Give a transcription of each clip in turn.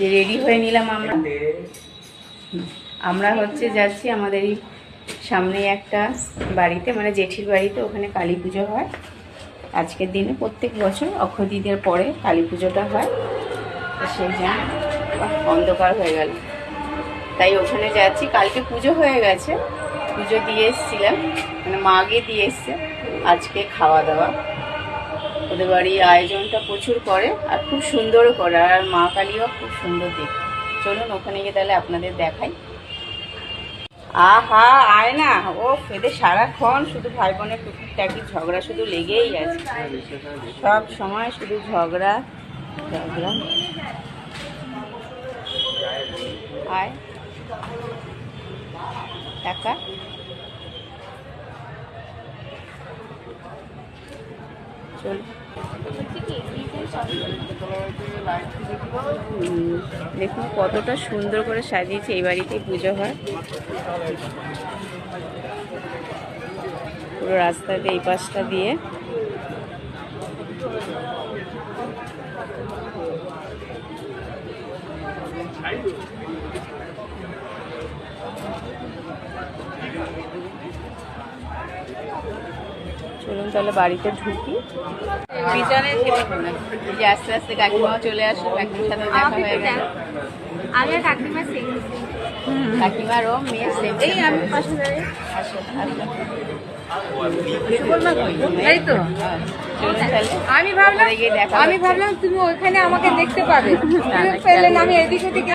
যে রেডি হয়ে নিলাম আমরা। আমরা হচ্ছে যাচ্ছি আমাদের এই সামনে একটা বাড়িতে মানে জেঠির বাড়িতে ওখানে কালী পুজো হয়। আজকের দিনে প্রত্যেক বছর অক্ষয় তৃতীয়ার পরে কালী পুজোটা হয়। সেই জন্য অন্ধকার হয়ে গেল। তাই ওখানে যাচ্ছি। কালকে পুজো হয়ে গেছে। পুজো দিয়ে এসেছিলাম। মানে মা গিয়ে দিয়ে এসছে। আজকে খাওয়া দাওয়া। ওদের বাড়ি আয়োজনটা প্রচুর করে আর খুব সুন্দরও করে আর মা কালীও খুব সুন্দর দেখতে। চলুন ওখানে গিয়ে তাহলে আপনাদের দেখাই। আহা আয় না ও ফেদে সারাক্ষণ শুধু ভাই বোনের টুকিটাকি ঝগড়া শুধু লেগেই আছে। সব সময় শুধু ঝগড়া ঝগড়া। আয়। টাকা। চল। হুম, দেখুন কতটা সুন্দর করে সাজিয়েছে এই বাড়িতে পুজো হয়। পুরো রাস্তাতে এই পাশটা দিয়ে। চলুন তাহলে বাড়িতে ঢুকি। যে আস্তে আস্তে কাকিমাও চলে আসলো কাকিমার সাথে দেখা হয়ে গেল। কাকিমা সেম কাকিমার ও মেয়ে সেম এই আমি পাশে দাঁড়িয়ে আসো। আসো এই তো। আমি ভাবলাম আমি ভাবলাম তুমি ওইখানে আমাকে দেখতে পাবে। তুমি আমি এদিক ওদিক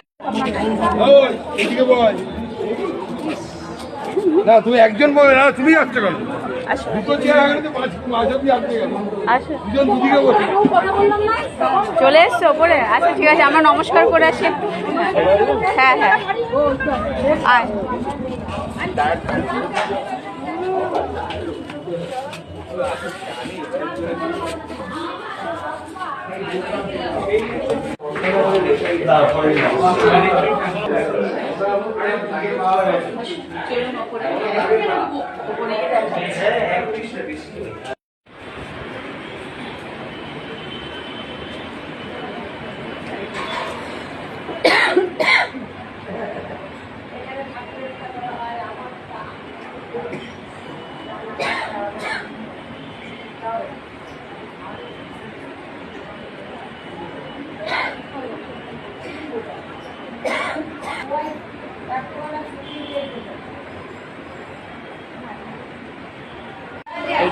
না তুমি একজন বলে না তুমি আসছো কেন? চলে এসছো ওপরে? আচ্ছা ঠিক আছে আমরা নমস্কার করে আসি হ্যাঁ হ্যাঁ। চলুন ওপরে ওপরে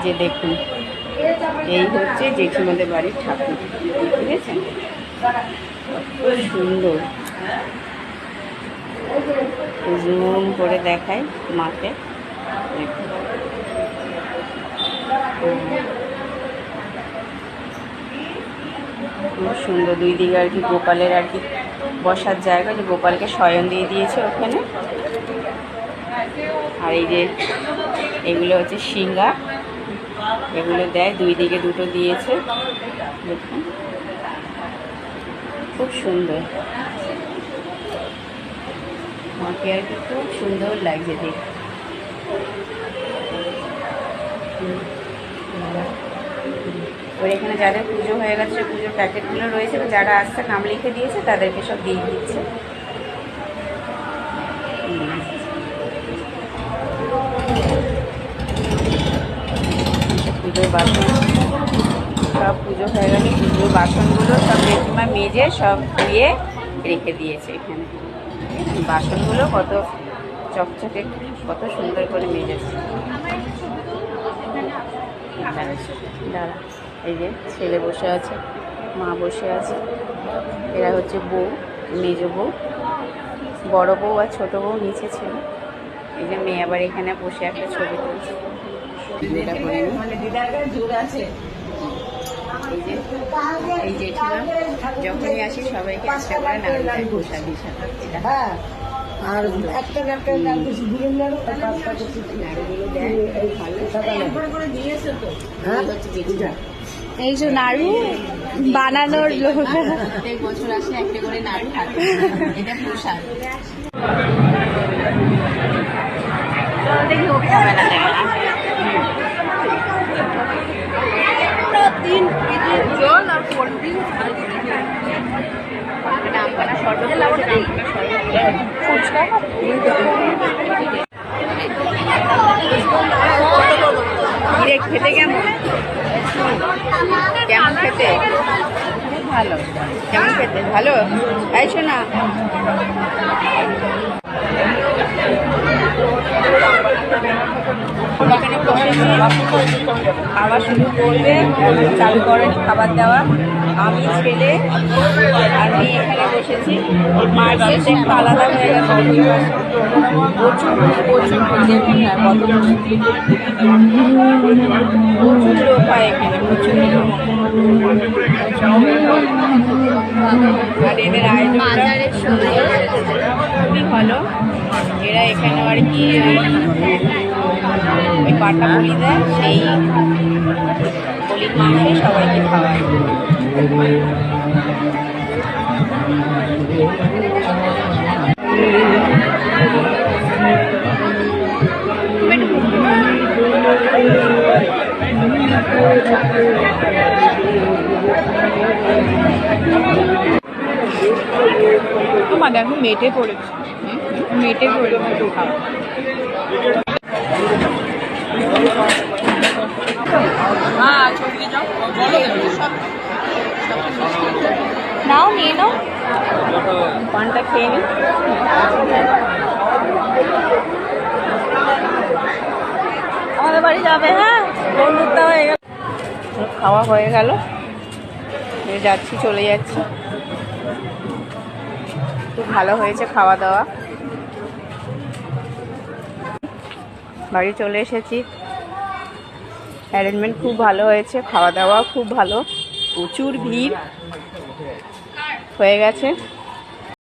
যে দেখুন, এই হচ্ছে জেঠিমাদের বাড়ির ঠাকুর বুঝেছেন খুব সুন্দর। জুম করে দেখাই মাকে। খুব সুন্দর, দুই দিকে আর কি গোপালের আর কি বসার জায়গা, যে গোপালকে শয়ন দিয়ে দিয়েছে ওখানে। আর এই যে, এগুলো হচ্ছে সিঙ্গা এগুলো দেয়, দুই দিকে দুটো দিয়েছে। দেখুন। খুব সুন্দর। মাকে আর কি খুব সুন্দর লাগছে দেখতে। ওর এখানে যাদের পুজো হয়ে গেছে, পুজোর প্যাকেটগুলো রয়েছে, যারা আসছে নাম লিখে দিয়েছে, তাদেরকে সব দিয়ে দিচ্ছে। পুজোর বাসন। সব পুজো হয়ে গেছে পুজোর বাসনগুলো সব জেঠিমা মেজে সব ধুয়ে রেখে দিয়েছে এখানে। বাসনগুলো কত চকচকে, কত সুন্দর করে মেজেছে। দাঁড়া, এই যে ছেলে বসে আছে, মা বসে আছে। এরা হচ্ছে বউ, মেজ বউ। বড় বউ আর ছোট বউ নিচে ছিল। এই যে মেয়ে আবার এখানে বসে একটা ছবি তুলছে। ভিডিওটা করে এই যে এই জেঠিমা যখনই আসি সবাইকে একটা করে নাড়ু প্রসাদ হিসাবে এটা আর একটা একটা নাম কিছু দিলেন না পাঁচটা কিছু নাড়ুগুলো দেয়। ভালো এই হচ্ছে জেঠিমা এই যে নাড়ু বানানোর লোক। প্রত্যেক বছর আসে একটা করে নাড়ু এটা প্রসাদ। দেখি ওকে খেতে কেমন? কেমন খেতে? ভালো। কেমন খেতে? ভালো? এই শোনা। এখানে বসেছি খাবার শুরু করবে, চালু করেনি খাবার দেওয়া। আমি, ছেলে, আর এখানে বসেছি একটু আলাদা হয়ে গেছে। প্রচুর প্রচুর কত প্রচুর লোক হয় এখানে প্রচুর আর এদের আয়োজনটা খুবই ভালো। এরা এখানে আর কি ওই পাটা পুলি দেয় সেই পুলির মাংসে সবাইকে খাওয়ায়। তোমার দেখো মেটে পড়েছে। মেটে পড়েছে। খাওয়া পানটা খেয়ে নি আমাদের বাড়ি যাবে হ্যাঁ? বন্ধুত্ব হয়ে গেল। খাওয়া হয়ে গেল। যাচ্ছি, চলে যাচ্ছি। খুব ভালো হয়েছে খাওয়া দাওয়া। বাড়ি চলে এসেছি। অ্যারেঞ্জমেন্ট খুব ভালো হয়েছে, খাওয়া দাওয়া খুব ভালো। প্রচুর ভিড়। হয়ে গেছে।